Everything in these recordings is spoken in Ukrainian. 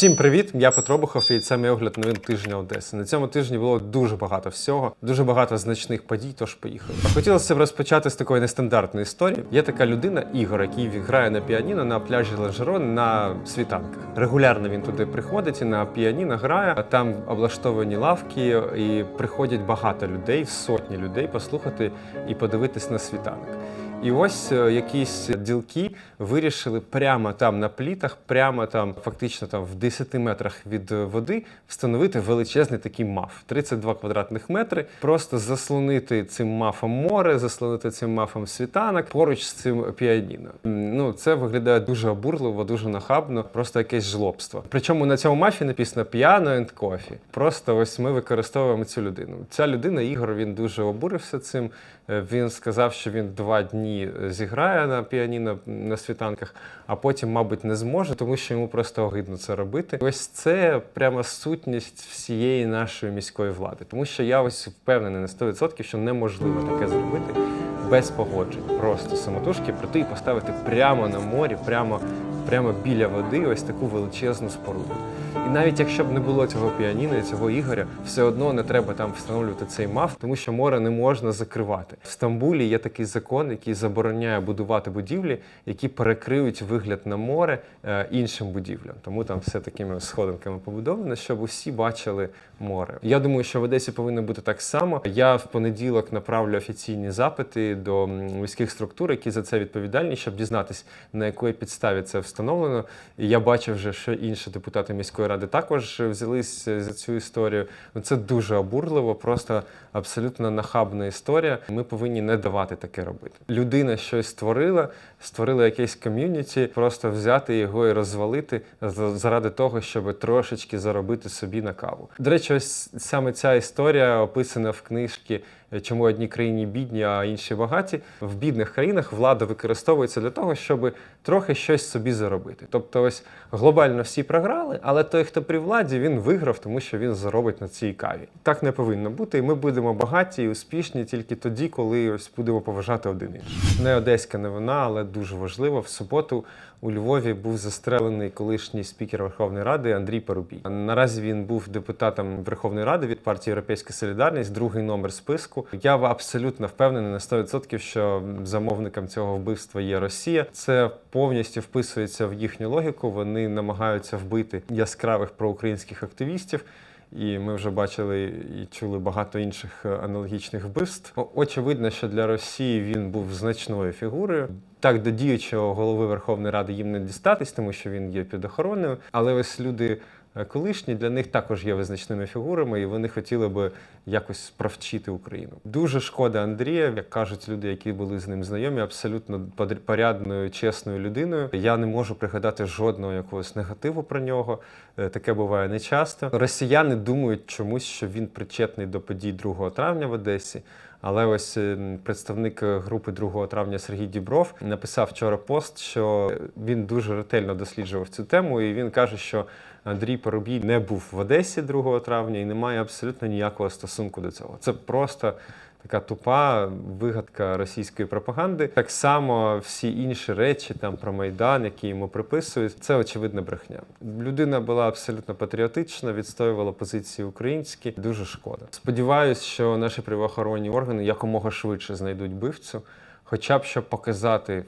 Всім привіт! Я Петро Бухов і це мій огляд новин тижня Одеси. На цьому тижні було дуже багато всього, дуже багато значних подій. Тож поїхали. Хотілося б розпочати з такої нестандартної історії. Є така людина, Ігор, який грає на піаніно на пляжі Ланжерон на світанках. Регулярно він туди приходить і на піаніно грає. а Там облаштовані лавки, і приходять багато людей, сотні людей послухати і подивитись на світанок. І ось е, якісь ділки вирішили прямо там на плітах, прямо там, фактично там в 10 метрах від води, встановити величезний такий маф 32 квадратних метри. Просто заслонити цим мафом море, заслонити цим мафом світанок поруч з цим піаніно. Ну це виглядає дуже обурливо, дуже нахабно, просто якесь жлобство. Причому на цьому мафі написано Piano and Coffee. Просто ось ми використовуємо цю людину. Ця людина, Ігор, він дуже обурився цим. Е, Він сказав, що він два дні зіграє на піаніно на світанках, а потім, мабуть, не зможе, тому що йому просто огидно це робити. Ось це прямо сутність всієї нашої міської влади, тому що я ось впевнений на 100%, що неможливо таке зробити без погоджень. Просто самотужки прийти і поставити прямо на морі, прямо, прямо біля води, ось таку величезну споруду. І навіть якщо б не було цього піаніно цього ігоря, все одно не треба там встановлювати цей маф, тому що море не можна закривати. В Стамбулі є такий закон, який забороняє будувати будівлі, які перекриють вигляд на море е, іншим будівлям. Тому там все такими сходинками побудовано, щоб усі бачили море. Я думаю, що в Одесі повинно бути так само. Я в понеділок направлю офіційні запити до міських структур, які за це відповідальні, щоб дізнатись, на якої підставі це встановлено. І я бачив вже, що інші депутати міської ради також взялись е, за цю історію. Ну, Це дуже обурливо, просто абсолютно нахабна історія. Ми повинні не давати таке робити. Людина щось створила, створила якесь ком'юніті, просто взяти його і розвалити заради того, щоб трошечки заробити собі на каву. До речі, ось саме ця історія описана в книжці Чому одні країні бідні, а інші багаті. В бідних країнах влада використовується для того, щоб трохи щось собі заробити. Тобто, ось глобально всі програли, але той, хто при владі, він виграв, тому що він заробить на цій каві. Так не повинно бути. І ми будемо багаті і успішні тільки тоді, коли ось будемо поважати один іншого. Не одеська новина, але дуже важливо. В суботу у Львові був застрелений колишній спікер Верховної Ради Андрій Парубій. Наразі він був депутатом Верховної Ради від партії Європейська Солідарність, другий номер списку. Я абсолютно впевнений на 100%, що замовником цього вбивства є Росія. Це повністю вписується в їхню логіку. Вони намагаються вбити яскравих проукраїнських активістів. І ми вже бачили і чули багато інших е, аналогічних вбивств. Очевидно, що для Росії він був значною фігурою. Так, до діючого голови Верховної Ради їм не дістатись, тому що він є під охороною. Але ось люди колишні для них також є визначними фігурами, і вони хотіли би якось провчити Україну. Дуже шкода Андрія, як кажуть люди, які були з ним знайомі, абсолютно порядною, чесною людиною. Я не можу пригадати жодного якогось негативу про нього. Е, Таке буває нечасто. Росіяни думають чомусь, що він причетний до подій 2 травня в Одесі. Але ось е, представник е, групи 2 травня Сергій Дібров написав вчора пост, що він дуже ретельно досліджував цю тему, і він каже, що Андрій Парубій не був в Одесі 2 травня і не має абсолютно ніякого стосунку до цього. Це просто така тупа вигадка російської пропаганди. Так само всі інші речі там про майдан, які йому приписують, це очевидна брехня. Людина була абсолютно патріотична, відстоювала позиції українські. Дуже шкода. Сподіваюсь, що наші правоохоронні органи якомога швидше знайдуть вбивцю, хоча б щоб показати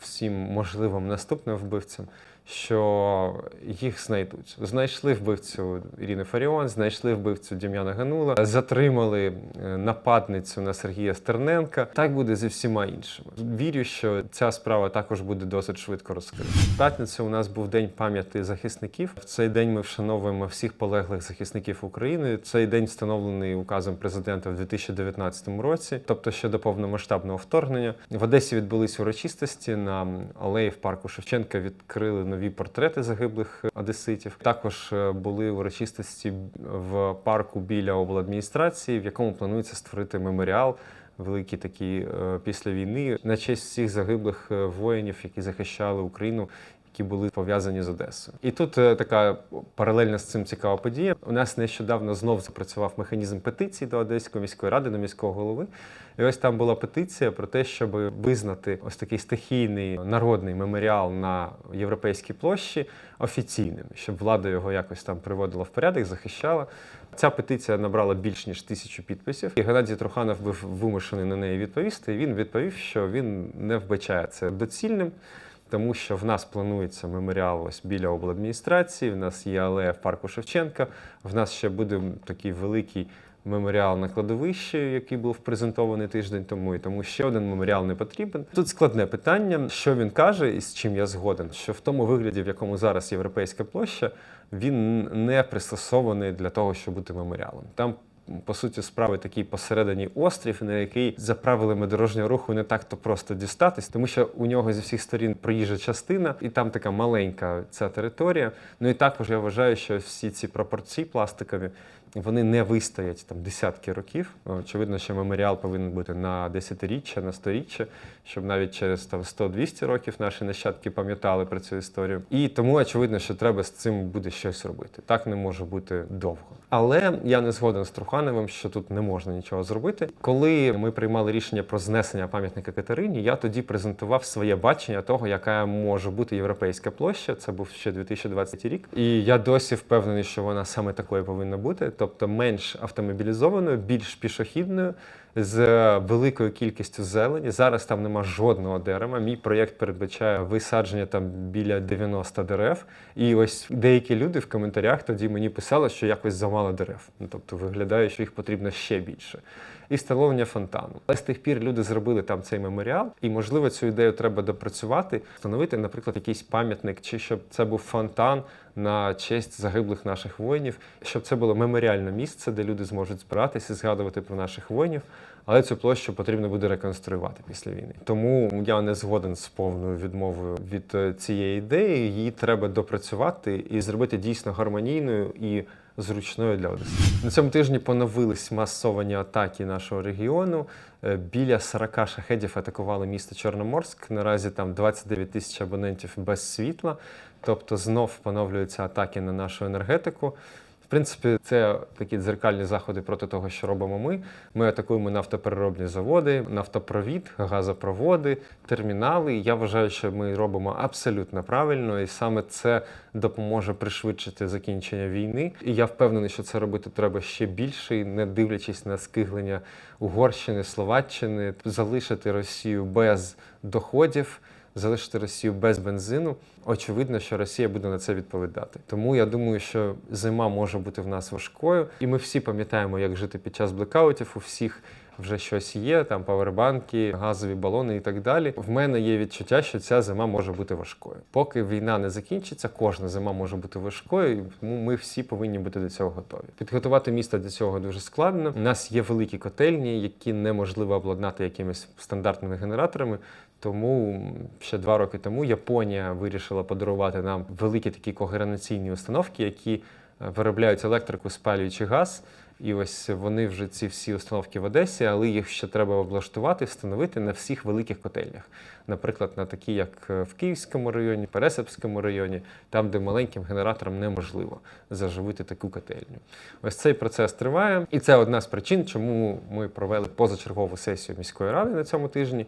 всім можливим наступним вбивцям. Що їх знайдуть. Знайшли вбивцю Ірини Фаріон, знайшли вбивцю Дем'яна Ганула, затримали е, нападницю на Сергія Стерненка. Так буде зі всіма іншими. Вірю, що ця справа також буде досить швидко розкрита. В п'ятницю у нас був день пам'яті захисників. В цей день ми вшановуємо всіх полеглих захисників України. Цей день встановлений указом президента в 2019 році, тобто ще до повномасштабного вторгнення. В Одесі відбулись урочистості на алеї в парку Шевченка. Відкрили нові портрети загиблих одеситів. Також е, були урочистості в парку біля обладміністрації, в якому планується створити меморіал. Великий такий е, після війни на честь всіх загиблих е, воїнів, які захищали Україну, які були пов'язані з Одесою. І тут е, така Паралельно з цим цікава подія. У нас нещодавно знов запрацював механізм петиції до Одеської міської ради, до міського голови. І ось там була петиція про те, щоб визнати ось такий стихійний народний меморіал на європейській площі офіційним, щоб влада його якось там приводила в порядок, захищала. Ця петиція набрала більш ніж тисячу підписів. І Геннадій Труханов був вимушений на неї відповісти. І він відповів, що він не вбачає це доцільним. Тому що в нас планується меморіал ось біля обладміністрації, в нас є алея в парку Шевченка, в нас ще буде такий великий меморіал на кладовищі, який був презентований тиждень тому, і тому ще один меморіал не потрібен. Тут складне питання, що він каже, і з чим я згоден, що в тому вигляді, в якому зараз європейська площа, він не пристосований для того, щоб бути меморіалом. Там по суті справи такий посередині острів, на який за правилами дорожнього руху не так то просто дістатись, тому що у нього зі всіх сторін проїжджа частина, і там така маленька ця територія. Ну і також я вважаю, що всі ці пропорції пластикові. Вони не вистоять там десятки років. Очевидно, що меморіал повинен бути на десятиріччя, на сторіччя, щоб навіть через там 100-200 років наші нащадки пам'ятали про цю історію. І тому очевидно, що треба з цим буде щось робити. Так не може бути довго. Але я не згоден з Трухановим, що тут не можна нічого зробити. Коли ми приймали рішення про знесення пам'ятника Катерині, я тоді презентував своє бачення того, яка може бути європейська площа. Це був ще 2020 рік. І я досі впевнений, що вона саме такою повинна бути, тобто менш автомобілізованою, більш пішохідною. З великою кількістю зелені зараз там нема жодного дерева. Мій проєкт передбачає висадження там біля 90 дерев. І ось деякі люди в коментарях тоді мені писали, що якось замало дерев. Ну тобто виглядає, що їх потрібно ще більше. І встановлення фонтану. Але з тих пір люди зробили там цей меморіал, і можливо цю ідею треба допрацювати, встановити, наприклад, якийсь пам'ятник, чи щоб це був фонтан на честь загиблих наших воїнів, щоб це було меморіальне місце, де люди зможуть збиратися і згадувати про наших воїнів. Але цю площу потрібно буде реконструювати після війни. Тому я не згоден з повною відмовою від е, цієї ідеї. Її треба допрацювати і зробити дійсно гармонійною і зручною для Одеси. На цьому тижні поновились масовані атаки нашого регіону. Е, Біля 40 шахедів атакували місто Чорноморськ. Наразі там 29 тисяч абонентів без світла. Тобто знов поновлюються атаки на нашу енергетику. Принципі, це такі дзеркальні заходи проти того, що робимо ми. Ми атакуємо нафтопереробні заводи, нафтопровід, газопроводи, термінали. Я вважаю, що ми робимо абсолютно правильно, і саме це допоможе пришвидшити закінчення війни. І я впевнений, що це робити треба ще більше, не дивлячись на скиглення Угорщини, Словаччини, залишити Росію без доходів залишити Росію без бензину, очевидно, що Росія буде на це відповідати. Тому я думаю, що зима може бути в нас важкою, і ми всі пам'ятаємо, як жити під час блекаутів. У всіх вже щось є, там павербанки, газові балони і так далі. В мене є відчуття, що ця зима може бути важкою. Поки війна не закінчиться, кожна зима може бути важкою, і тому ми всі повинні бути до цього готові. Підготувати місто до цього дуже складно. У нас є великі котельні, які неможливо обладнати якимись стандартними генераторами. Тому ще два роки тому Японія вирішила подарувати нам великі такі когенераційні установки, які е, виробляють електрику, спалюючи газ. І ось вони вже ці всі установки в Одесі, але їх ще треба облаштувати, встановити на всіх великих котельнях. Наприклад, на такі, як е, в Київському районі, Пересипському районі, там, де маленьким генераторам неможливо заживити таку котельню. Ось цей процес триває, і це одна з причин, чому ми провели позачергову сесію міської ради на цьому тижні.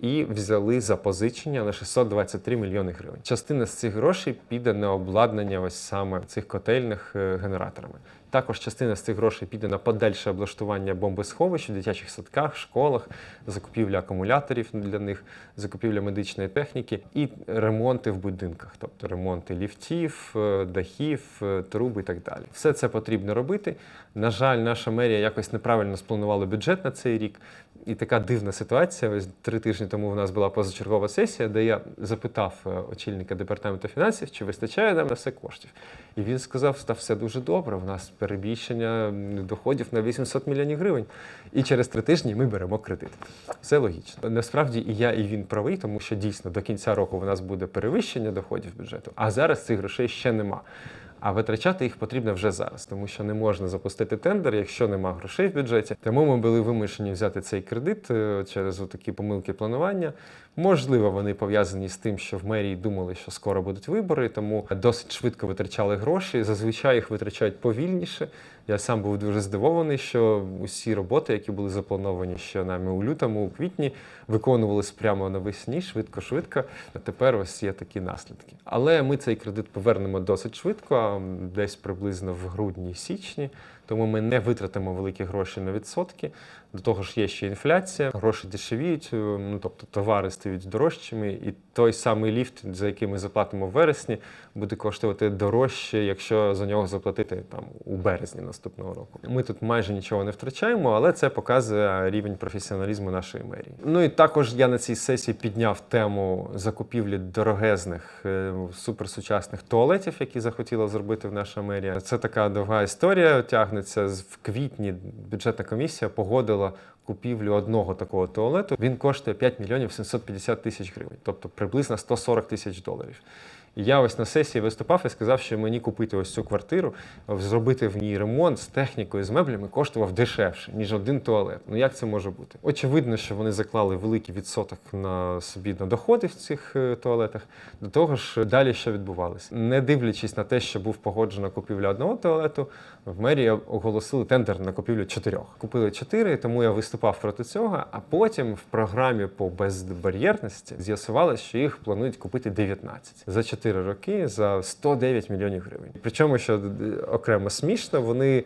І взяли запозичення на 623 мільйони гривень. Частина з цих грошей піде на обладнання ось саме цих котельних е, генераторами. Також частина з цих грошей піде на подальше облаштування бомбосховищ у дитячих садках, школах, закупівля акумуляторів для них, закупівля медичної техніки і ремонти в будинках, тобто ремонти ліфтів, е, дахів, е, труб і так далі. Все це потрібно робити. На жаль, наша мерія якось неправильно спланувала бюджет на цей рік. І така дивна ситуація. Ось три тижні тому в нас була позачергова сесія, де я запитав е, очільника департаменту фінансів, чи вистачає нам на все коштів. І він сказав, що все дуже добре. У нас перебільшення доходів на 800 мільйонів гривень. І через три тижні ми беремо кредит. Все логічно. Насправді і я, і він правий, тому що дійсно до кінця року в нас буде перевищення доходів бюджету, а зараз цих грошей ще нема. А витрачати їх потрібно вже зараз, тому що не можна запустити тендер, якщо нема грошей в бюджеті. Тому ми були вимушені взяти цей кредит е, через такі помилки планування. Можливо, вони пов'язані з тим, що в мерії думали, що скоро будуть вибори, тому досить швидко витрачали гроші. Зазвичай їх витрачають повільніше. Я сам був дуже здивований, що усі роботи, які були заплановані ще нами у лютому, у квітні, виконувалися прямо навесні, швидко-швидко. А тепер ось є такі наслідки. Але ми цей кредит повернемо досить швидко, десь приблизно в грудні-січні. Тому ми не витратимо великі гроші на відсотки. До того ж, є ще інфляція, гроші дешевіють, е, ну тобто товари стають дорожчими, і той самий ліфт, за який ми заплатимо в вересні, буде коштувати дорожче, якщо за нього заплатити там у березні наступного року. Ми тут майже нічого не втрачаємо, але це показує рівень професіоналізму нашої мерії. Ну і також я на цій сесії підняв тему закупівлі дорогезних е, суперсучасних туалетів, які захотіла зробити в наша мерія. Це така довга історія. Тягнеться З- в квітні. Бюджетна комісія погодила купівлю одного такого туалету. Він коштує 5 мільйонів 750 тисяч гривень, тобто приблизно 140 тисяч доларів. Я ось на сесії виступав і сказав, що мені купити ось цю квартиру, зробити в ній ремонт з технікою, з меблями коштував дешевше, ніж один туалет. Ну як це може бути? Очевидно, що вони заклали великий відсоток на собі на доходи в цих е, туалетах. До того ж, далі що відбувалося? Не дивлячись на те, що був погоджена купівля одного туалету, в мерії оголосили тендер на купівлю чотирьох. Купили чотири, тому я виступав проти цього. А потім в програмі по безбар'єрності з'ясувалося, що їх планують купити 19 за 4 роки за 109 мільйонів гривень. Причому, що окремо смішно, вони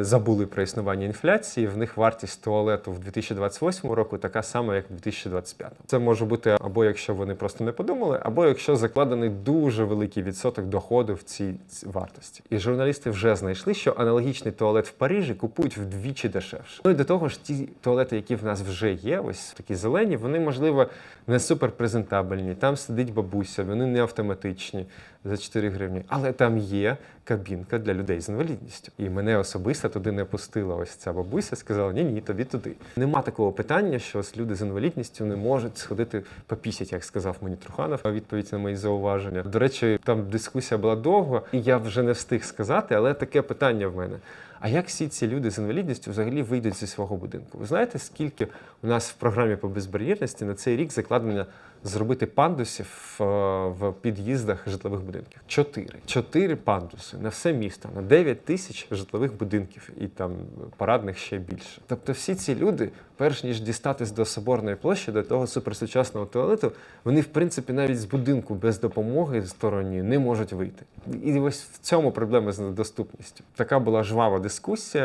забули про існування інфляції. В них вартість туалету в 2028 року така сама, як в 2025. Це може бути або якщо вони просто не подумали, або якщо закладений дуже великий відсоток доходу в цій вартості. І журналісти вже знайшли, що аналогічний туалет в Парижі купують вдвічі дешевше. Ну і до того ж, ті туалети, які в нас вже є, ось такі зелені, вони можливо не суперпрезентабельні. Там сидить бабуся, вони не автоматичні за 4 гривні, але там є кабінка для людей з інвалідністю. І мене особисто туди не пустила ось ця бабуся, сказала: ні, ні, тобі туди. Нема такого питання, що ось люди з інвалідністю не можуть сходити попісять, як сказав мені Труханов, відповідь на мої зауваження. До речі, там дискусія була довго, і я вже не встиг сказати, але таке питання в мене. А як всі ці люди з інвалідністю взагалі вийдуть зі свого будинку? Ви знаєте, скільки у нас в програмі по безбар'єрності на цей рік закладено зробити пандусів е, в під'їздах житлових будинків? Чотири. Чотири пандуси на все місто, на 9 тисяч житлових будинків і там парадних ще більше. Тобто всі ці люди, перш ніж дістатись до соборної площі, до того суперсучасного туалету, вони в принципі навіть з будинку без допомоги сторонньої не можуть вийти. І ось в цьому проблема з доступністю. Така була жвава дискусія.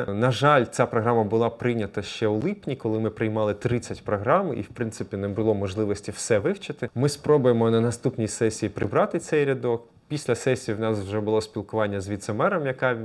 На жаль, ця програма була прийнята ще у липні, коли ми приймали 30 програм, і в принципі не було можливості все вивчити. Ми спробуємо на наступній сесії прибрати цей рядок. Після сесії в нас вже було спілкування з віцемером, яка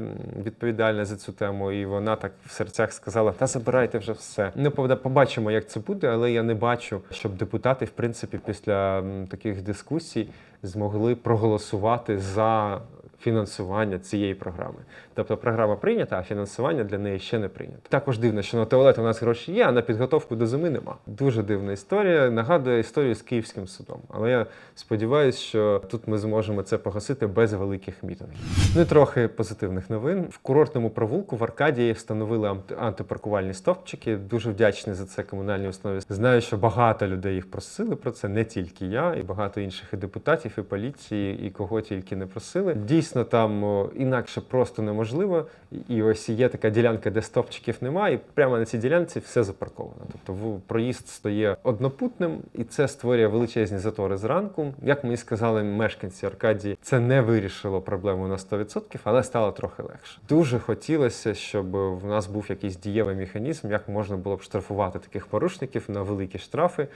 відповідальна за цю тему, і вона так в серцях сказала: Та забирайте вже все. Не повда- побачимо, як це буде, але я не бачу, щоб депутати, в принципі, після таких дискусій змогли проголосувати за фінансування цієї програми. Тобто програма прийнята, а фінансування для неї ще не прийнято. Також дивно, що на туалет у нас гроші є, а на підготовку до зими нема. Дуже дивна історія. Нагадує історію з Київським судом. Але я сподіваюся, що тут ми зможемо це погасити без великих мітингів. Ну і трохи позитивних новин. В курортному провулку в Аркадії встановили анти- антипаркувальні стовпчики. Дуже вдячний за це комунальній установі. Знаю, що багато людей їх просили про це, не тільки я, і багато інших і депутатів, і поліції, і кого тільки не просили. Дійсно, там інакше просто неможливо. І ось є така ділянка, де стовпчиків немає, і прямо на цій ділянці все запарковано. Тобто проїзд стає однопутним, і це створює величезні затори зранку. Як мені сказали мешканці Аркадії, це не вирішило проблему на 100%, але стало трохи легше. Дуже хотілося, щоб в нас був якийсь дієвий механізм, як можна було б штрафувати таких порушників на великі штрафи.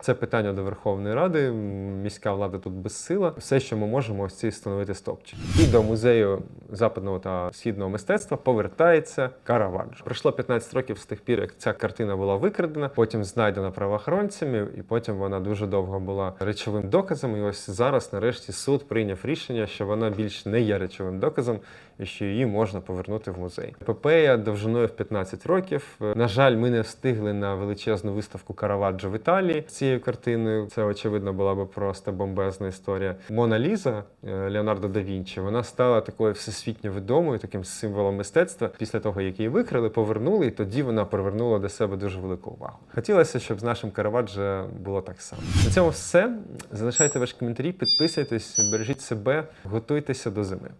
Це питання до Верховної Ради. Міська влада тут безсила. Все, що ми можемо, ось ці встановити стопчики. І до музею западного та східного мистецтва повертається Караваджо. Пройшло 15 років з тих пір, як ця картина була викрадена, потім знайдена правоохоронцями, і потім вона дуже довго була речовим доказом. І ось зараз, нарешті, суд прийняв рішення, що вона більш не є речовим доказом і що її можна повернути в музей. Епопея довжиною в 15 років. На жаль, ми не встигли на величезну виставку Караваджо в Італії. Цією картиною. Це очевидно була б просто бомбезна історія. Мона Ліза е, Леонардо да Вінчі, вона стала такою всесвітньо відомою, таким символом мистецтва. Після того, як її викрили, повернули, і тоді вона привернула до себе дуже велику увагу. Хотілося, щоб з нашим Караваджо було так само. На цьому все. Залишайте ваші коментарі, підписуйтесь, бережіть себе, готуйтеся до зими.